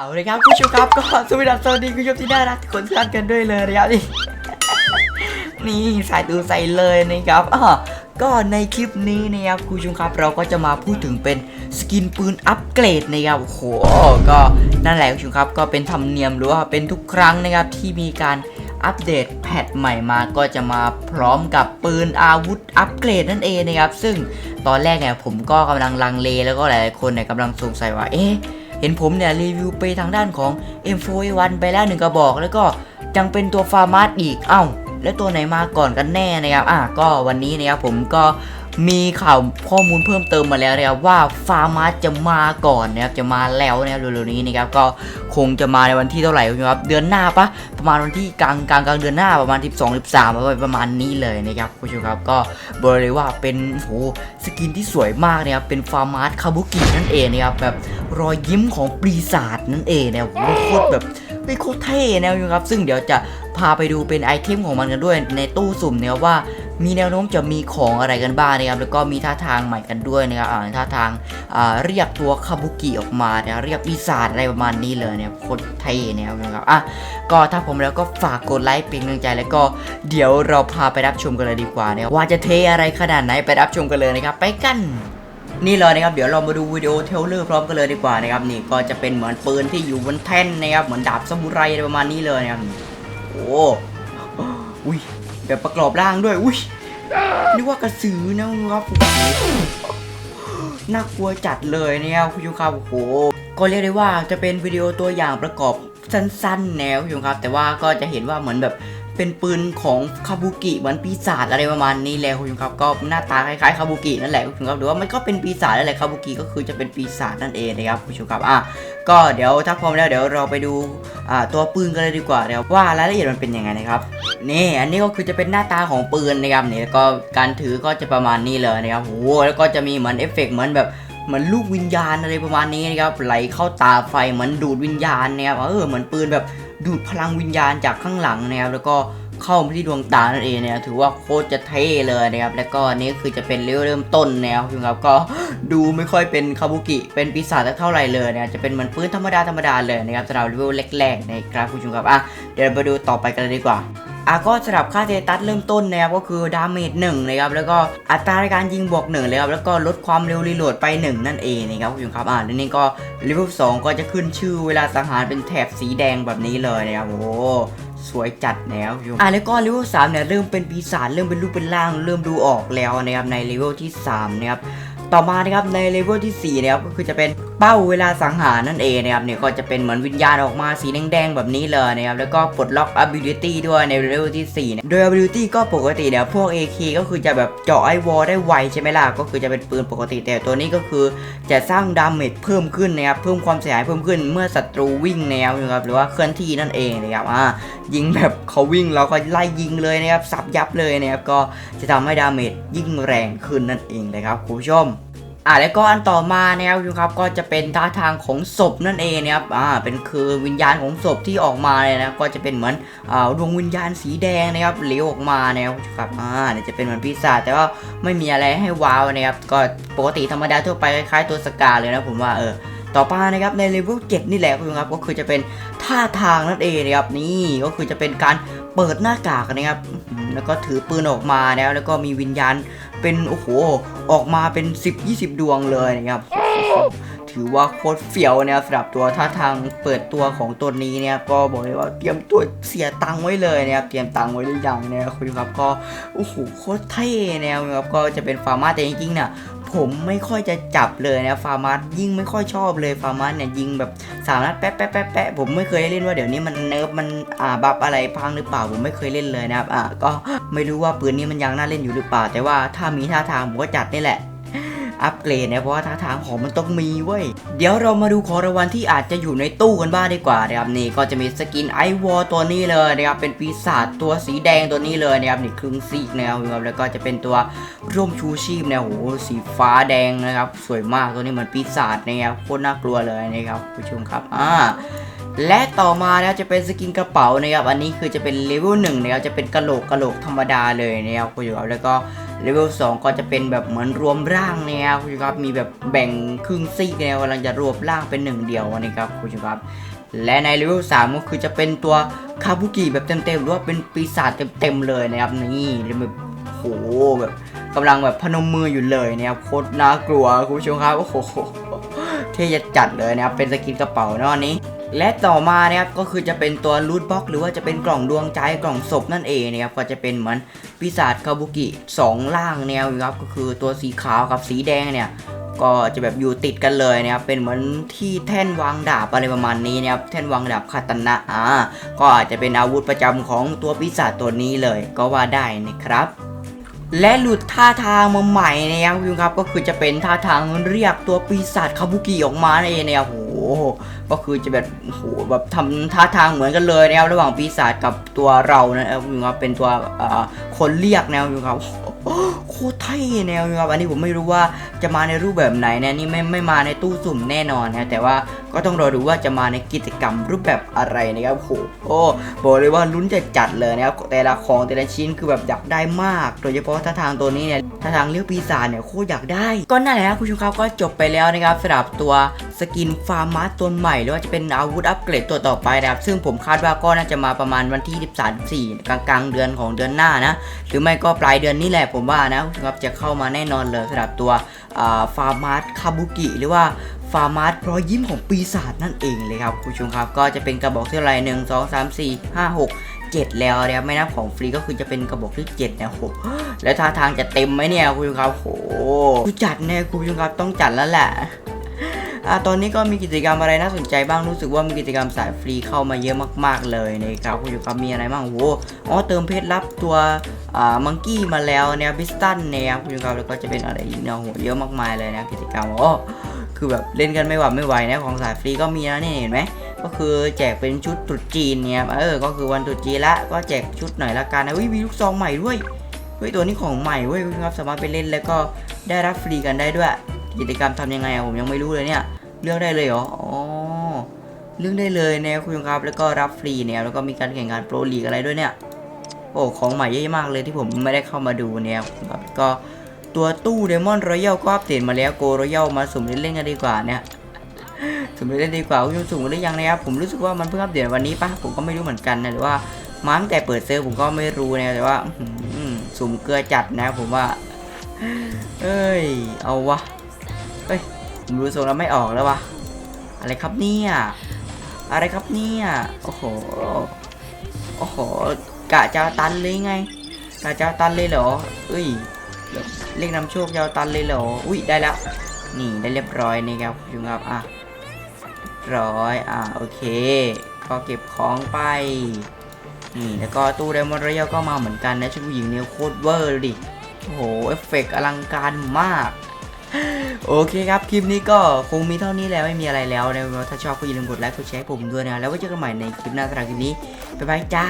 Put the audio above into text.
เอาเลยครับคุณผู้ชมครับก็สวัสดีสวัสดีคุณผู้ชมที่น่ารักคนทุกท่านกันด้วยเลยนะครับนี่นี่ใส่ตูใส่เลยนะครับอ่าก็ในคลิปนี้นะครับคุณผู้ชมครับเราก็จะมาพูดถึงเป็นสกินปืนอัปเกรดนะครับโอ้โหก็นั่นแหละคุณผู้ชมครับก็เป็นธรรมเนียมหรือว่าเป็นทุกครั้งนะครับที่มีการอัปเดตแพทใหม่มาก็จะมาพร้อมกับปืนอาวุธอัปเกรดนั่นเองนะครับซึ่งตอนแรกเนี่ยผมก็กำลังลังเลแล้วก็หลายๆคนเนี่ยกำลังสงสัยว่าเอ๊ะ เห็นผมเนี่ยรีวิวไปทางด้านของ M4A1 ไปแล้วหนึ่งกระบอก แล้วก็ยังเป็นตัวฟาร์มาสอีก เอ้า แล้วตัวไหนมาก่อนกันแน่นะครับ อะก็วันนี้นะครับผมก็ มีข่าวข้อมูลเพิ่มเติมมาแล้วนะครับว่าฟาร์มาจะมาก่อนนะครับจะมาแล้วนะครับเร็วๆนี้นะครับก็คงจะมาในวันที่เท่าไหร่ครับเดือนหน้าปะประมาณวันที่กลางกลางกลางเดือนหน้าประมาณ 12 13ประมาณประมาณนี้เลยนะครับคุณผู้ชมครับก็บอกเลยว่าเป็นโหสกินที่สวยมากนะครับเป็นฟาร์มาสคาบุกินั่นเองนะครับแบบรอยยิ้มของปีศาจนั่นเองนะโหโคตรแบบไม่โคตรเท่นะครับซึ่งเดี๋ยวจะพาไปดูเป็นไอเทมของมันกันด้วยในตู้สุ่มนะครับว่า มีแนวโน้มจะมีของอะไรกันบ้างนะครับแล้วก็มีท่าทางใหม่กันด้วยนะครับอ่าท่าทางเรียกตัวคาบุกิออกมานะเรียกปีศาจอะไรประมาณนี้เลยเนี่ยโคตรเท่นะครับอะก็ถ้าผมแล้วก็ฝากกดไลค์เป็นกำลังใจแล้วก็เดี๋ยวเราพาไปรับชมกันเลยดีกว่าเนี่ยว่าจะเทอะไรขนาดไหนไปรับชมกันเลยนะครับ ไปกันนี่เลยนะครับเดี๋ยวเรามาดูวิดีโอเทลเลอร์พร้อมกันเลยดีกว่านะครับนี่ก็จะเป็นเหมือนปืนที่อยู่บนแท่นนะครับเหมือนดาบซามูไรอะไรประมาณนี้เลยนะครับโอ้อุ้ย แบบประกอบร่างด้วย อุ้ยนึกว่ากระสือนะครับน่ากลัวจัดเลยนะครับคุณผู้ชมครับโอ้โหก็เรียกได้ว่าจะเป็นวิดีโอตัวอย่างประกอบสั้นๆแนวคุณผู้ชมครับ แต่ว่าก็จะเห็นว่าเหมือนแบบ เป็นปืนของคาบุกิเหมือนปีศาจอะไรประมาณนี้แหละคุณผู้ชมครับก็หน้าตาคล้ายๆคาบุกินั่นแหละคุณผู้ชมครับหรือว่ามันก็เป็นปีศาจนั่นแหละคาบุกิก็คือจะเป็นปีศาจนั่นเองนะครับคุณผู้ชมครับอะก็เดี๋ยวถ้าพร้อมแล้วเดี๋ยวเราไปดูอ่าตัวปืนกันเลยดีกว่าเดี๋ยวว่ารายละเอียดมันเป็นยังไงนะครับนี่อันนี้ก็คือจะเป็นหน้าตาของปืนนะครับนี่แล้วก็การถือก็จะประมาณนี้เลยนะครับโอ้โหแล้วก็จะมีเหมือนเอฟเฟกต์เหมือนแบบเหมือนลูกวิญญาณอะไรประมาณนี้นะครับไหลเข้าตาไฟเหมือนดูดวิญญาณนะครับเออเหมือนปืนแบบ ดูดพลังวิญญาณจากข้างหลังนะครับแล้วก็เข้ามาที่ดวงตานั่นเองเนี่ยถือว่าโคตรจะเท่เลยนะครับแล้วก็นี่คือจะเป็นเลเวลเริ่มต้นนะครับครับก็ดูไม่ค่อยเป็นคาบุกิเป็นปีศาจสักเท่าไหร่เลยนะจะเป็นเหมือนปืนธรรมดาธรรมดาเลยนะครับสำหรับเลเวลแรกๆนะครับคุณผู้ชมครับอะเดี๋ยวเราไปดูต่อไปกันเลยดีกว่า อะก็สำหรับค่าเทตัสเริ่มต้นนะครับก็คือดาเมจหนึ่งนะครับแล้วก็อัตราในการยิงบวกหนึ่งเลยครับแล้วก็ลดความเร็วรีโหลดไปหนึ่งนั่นเองนะครับคุณผู้ชมครับอะแล้วนี่ก็เลเวลสองก็จะขึ้นชื่อเวลาสังหารเป็นแถบสีแดงแบบนี้เลยนะครับโอ้สวยจัดแล้วคุณผู้ชมอะแล้วก็เลเวลสามเนี่ยเริ่มเป็นปีศาจเริ่มเป็นรูปเป็นร่างเริ่มดูออกแล้วนะครับในเลเวลที่สามนะครับต่อมานะครับในเลเวลที่สี่นะครับก็คือจะเป็น เป้าเวลาสังหารนั่นเองนะครับเนี่ยก็จะเป็นเหมือนวิญญาณออกมาสีแดงๆแบบนี้เลยนะครับแล้วก็ปลดล็อก ability ด้วยในเลเวลที่สี่เนี่ยโดย ability ก็ปกติเนี่ยพวก AK ก็คือจะแบบเจาะไอวอลได้ไวใช่ไหมล่ะก็คือจะเป็นปืนปกติแต่ตัวนี้ก็คือจะสร้างดาเมจเพิ่มขึ้นนะครับเพิ่มความเสียหายเพิ่มขึ้นเมื่อศัตรูวิ่งแนวนะครับหรือว่าเคลื่อนที่นั่นเองนะครับอ่ายิงแบบเขาวิ่งเราก็ไล่ยิงเลยนะครับสับยับเลยนะครับก็จะทำให้ดาเมจยิ่งแรงขึ้นนั่นเองนะครับคุณผู้ชม อ่าแล้วก็อันต่อมานะครับคุณครับก็จะเป็นท่าทางของศพนั่นเองนะครับอ่าเป็นคือวิญญาณของศพที่ออกมาเลยนะก็จะเป็นเหมือนอ่าดวงวิญญาณสีแดงนะครับเหลวออกมานะครับครับอ่าเนี่ยจะเป็นเหมือนปีศาจแต่ว่าไม่มีอะไรให้ว้าวนะครับก็ปกติธรรมดาทั่วไปคล้ายๆตัวสกาเลยนะผมว่าเออต่อไปนะครับในเลเวล7นี่แหละคุณครับก็คือจะเป็นท่าทางนั่นเองนะครับนี่ก็คือจะเป็นการเปิดหน้ากากนะครับแล้วก็ถือปืนออกมาแล้วแล้วก็มีวิญญาณ เป็นโอ้โหออกมาเป็น 10-20 ดวงเลยนะครับถือว่าโคตรเฟี้ยวนะครับสำหรับตัวท่าทางเปิดตัวของตัวนี้เนี่ยก็บอกเลยว่าเตรียมตัวเสียตังค์ไว้เลยนะครับเตรียมตังค์ไว้หรือยังนะครับคุณผู้ชมครับก็โอ้โหโคตรเท่นะครับก็จะเป็นฟาร์มาแต่จริงๆเนี่ย ผมไม่ค่อยจะจับเลยนะฟาร์มัสยิ่งไม่ค่อยชอบเลยฟาร์มัสเนี่ยยิงแบบสามนัดแป๊ะแป๊ะแป๊ะแป๊ะผมไม่เคยเล่นว่าเดี๋ยวนี้มันเนิร์ฟมันอ่าบัฟอะไรพังหรือเปล่าผมไม่เคยเล่นเลยนะครับอ่าก็ไม่รู้ว่าปืนนี้มันยังน่าเล่นอยู่หรือเปล่า แต่ว่าถ้ามีท่าทางผมก็จัดนี่แหละ อัปเกรดนะเพราะว่าท่าทางของมันต้องมีเว้ย เดี๋ยวเรามาดูของรางวัลที่อาจจะอยู่ในตู้กันบ้างดีกว่านะครับนี่ก็จะมีสกินไอวอลตัวนี้เลยนะครับเป็นปีศาจตัวสีแดงตัวนี้เลยนะครับนี่ครึ่งซีกนะครับแล้วก็จะเป็นตัวร่มชูชีพนี่ยโหสีฟ้าแดงนะครับสวยมากตัวนี้เหมือนปีศาจนะครับโคตรน่ากลัวเลยนะครับผู้ชมครับอ่าและต่อมานะจะเป็นสกินกระเป๋านะครับอันนี้คือจะเป็นเลเวลหนึ่งนะครับจะเป็นกระโหลกกระโหลกธรรมดาเลยนะครับคุณผู้ชมแล้วก็ เลเวล2ก็จะเป็นแบบเหมือนรวมร่างนะครับคุณผู้ชมครับมีแบบแบ่งครึ่งซีกแนวกำลังจะรวมร่างเป็นหนึ่งเดียวนะครับคุณผู้ชมครับและในเลเวล3ก็คือจะเป็นตัวคาบุกิแบบเต็มๆหรือว่าเป็นปีศาจเต็มๆเลยนะครับนี่แบบโหแบบกำลังแบบพนมมืออยู่เลยนะครับโคตรน่ากลัวคุณผู้ชมครับโอ้โหเท่จะจัดเลยนะครับเป็นสกินกระเป๋าเนาะนี้ และต่อมานะครับก็คือจะเป็นตัวรูทบ็อกหรือว่าจะเป็นกล่องดวงใจกล่องศพนั่นเองนะครับก็จะเป็นเหมือนปีศาจคาบุกิสองล่างแนวครับก็คือตัวสีขาวกับสีแดงเนี่ยก็จะแบบอยู่ติดกันเลยนะครับ เป็นเหมือนที่แท่นวางดาบอะไรประมาณนี้นะครับ แท่นวางดาบคาตนะอ่า ก็อาจจะเป็นอาวุธประจำของตัวปีศาจตัวนี้เลยก็ว่าได้นะครับ และหลุดท่าทางมาใหม่นะครับคุณครับ ก็คือจะเป็นท่าทางเรียกตัวปีศาจคาบุกิออกมานั่นเองนะครับโห ก็คือจะแบบโอ้โหแบบทำท่าทางเหมือนกันเลยนะครับระหว่างปีศาจกับตัวเรานะครับคุณผู้ชมครับเป็นตัว คนเรียกแนะครับคุณผู้ชมครับโคตรเท่แนวครับอันนี้ผมไม่รู้ว่าจะมาในรูปแบบไหนนะนี่ไม่ไม่มาในตู้สุ่มแน่นอนนะแต่ว่าก็ต้องรอดูว่าจะมาในกิจกรรมรูปแบบอะไรนะครับโอ้โหโอ้บอกเลยว่าลุ้นจะจัดเลยนะครับแต่ละของแต่ละชิ้นคือแบบอยากได้มาก โดยเฉพาะท่าทางตัวนี้เนี่ยท่าทางเลี้ยวปีศาจเนี่ยโคตรอยากได้ ก็นั่นแหละนะคุณผู้ชมครับก็จบไปแล้วนะครับสำหรับตัวสกินฟาร์มาสตัวใหม่หรือว่าจะเป็นอาวุธอัปเกรดตัวต่อไปนะครับซึ่งผมคาดว่าก็น่าจะมาประมาณวันที่ 13 14กลางกลางๆ เดือนของเดือนหน้านะหรือไม่ก็ปลายเดือนนี้แหละผมว่านะครับจะเข้ามาแน่นอนเลยสำหรับตัวฟาร์มาร์คาบุกิหรือว่าฟาร์มาร์รอยยิ้มของปีศาจนั่นเองเลยครับคุณผู้ชมครับก็จะเป็นกระบอกที่อไรหนึ่งสองสามสี่ห้าหกเจ็ดแล้วนะครับไม่นับของฟรีก็คือจะเป็นกระบอกที่เจ็ดนะโหแล้วท่าทางจะเต็มไหมเนี่ยคุณผู้ชมครับโหจัดแน่คุณผู้ชมครับต้องจัดแล้วแหละ อ่าตอนนี้ก็มีกิจกรรมอะไรน่าสนใจบ้างรู้สึกว่ามีกิจกรรมสายฟรีเข้ามาเยอะมาก ๆ เลยนะครับคุณผู้ชมครับมีอะไรบ้างโอ้โหอ๋อเติมเพชรรับตัวอ่ามังกี้มาแล้วเนี่ยบิสตันเนี่ยคุณผู้ชมครับแล้วก็จะเป็นอะไรอีกเนี่ยโอ้โหเยอะมากมายเลยนะกิจกรรมโอ้คือแบบเล่นกันไม่หวัดไม่ไหวนะของสายฟรีก็มีนะเนี่ยเห็นไหมก็คือแจกเป็นชุดตรุษจีนเนี่ยเออก็คือวันตรุษจีนละก็แจกชุดหน่อยละกันนะวิมีลูกซองใหม่ด้วยเฮ้ยตัวนี้ของใหม่เว้ยคุณครับสามารถไปเล่นแล้วก็ได้รับฟรีกันได้ด้วย กิจกรรมทำยังไงอะผมยังไม่รู้เลยเนี่ย เลือกได้เลยเหรออ๋อเลือกได้เลยนะครับคุณผู้ชมครับ แล้วก็รับฟรีเนี่ยแล้วก็มีการแข่งขันโปรลีกอะไรด้วยเนี่ยโอ้ของใหม่เยอะมากเลยที่ผมไม่ได้เข้ามาดูเนี่ยครับก็ตัวตู้เดมอนรอยัลก็อัปเดตมาแล้วโกรอยัลมาสุ่มเล่นๆกันดีกว่าเนี่ยสุ่มเล่นดีกว่าคุณผู้ชมสุ่มกันหรือยังนะครับผมรู้สึกว่ามันเพิ่งอัปเดตวันนี้ปะผมก็ไม่รู้เหมือนกันนะหรือว่ามาตั้งแต่เปิดเซิร์ฟผมก็ไม่รู้นะแต่ว่าสุ่มเกลือจัดนะผมว่า เอ้ย เอาวะ เฮ้ยผมรู้ทรงแล้วไม่ออกแล้ววะอะไรครับเนี่ยอะไรครับเนี่ยโอ้โหโอ้โหกะจะตันเลยไงกะจะตันเลยเหรอเอ้ยเลขนำโชคจะเอาตันเลยเหรออุ้ยได้แล้วนี่ได้เรียบร้อยนี่ครับคุณครับอะร้อยอะโอเค ก็เก็บของไปนี่แล้วก็ตู้เดมอนรยัลก็มาเหมือนกันนะชุดผู้หญิงเนี่ยโคตรเวอร์ดิโอ้โหเอฟเฟกต์อลังการมาก โอเคครับ คลิปนี้ก็คงมีเท่านี้แล้วไม่มีอะไรแล้วนะครับถ้าชอบก็อย่าลืมกดไลค์กดแชร์ผมด้วยนะ แล้วไว้เจอกันใหม่ในคลิปหน้าสำหรับคลิปนี้ บ๊ายบายจ้า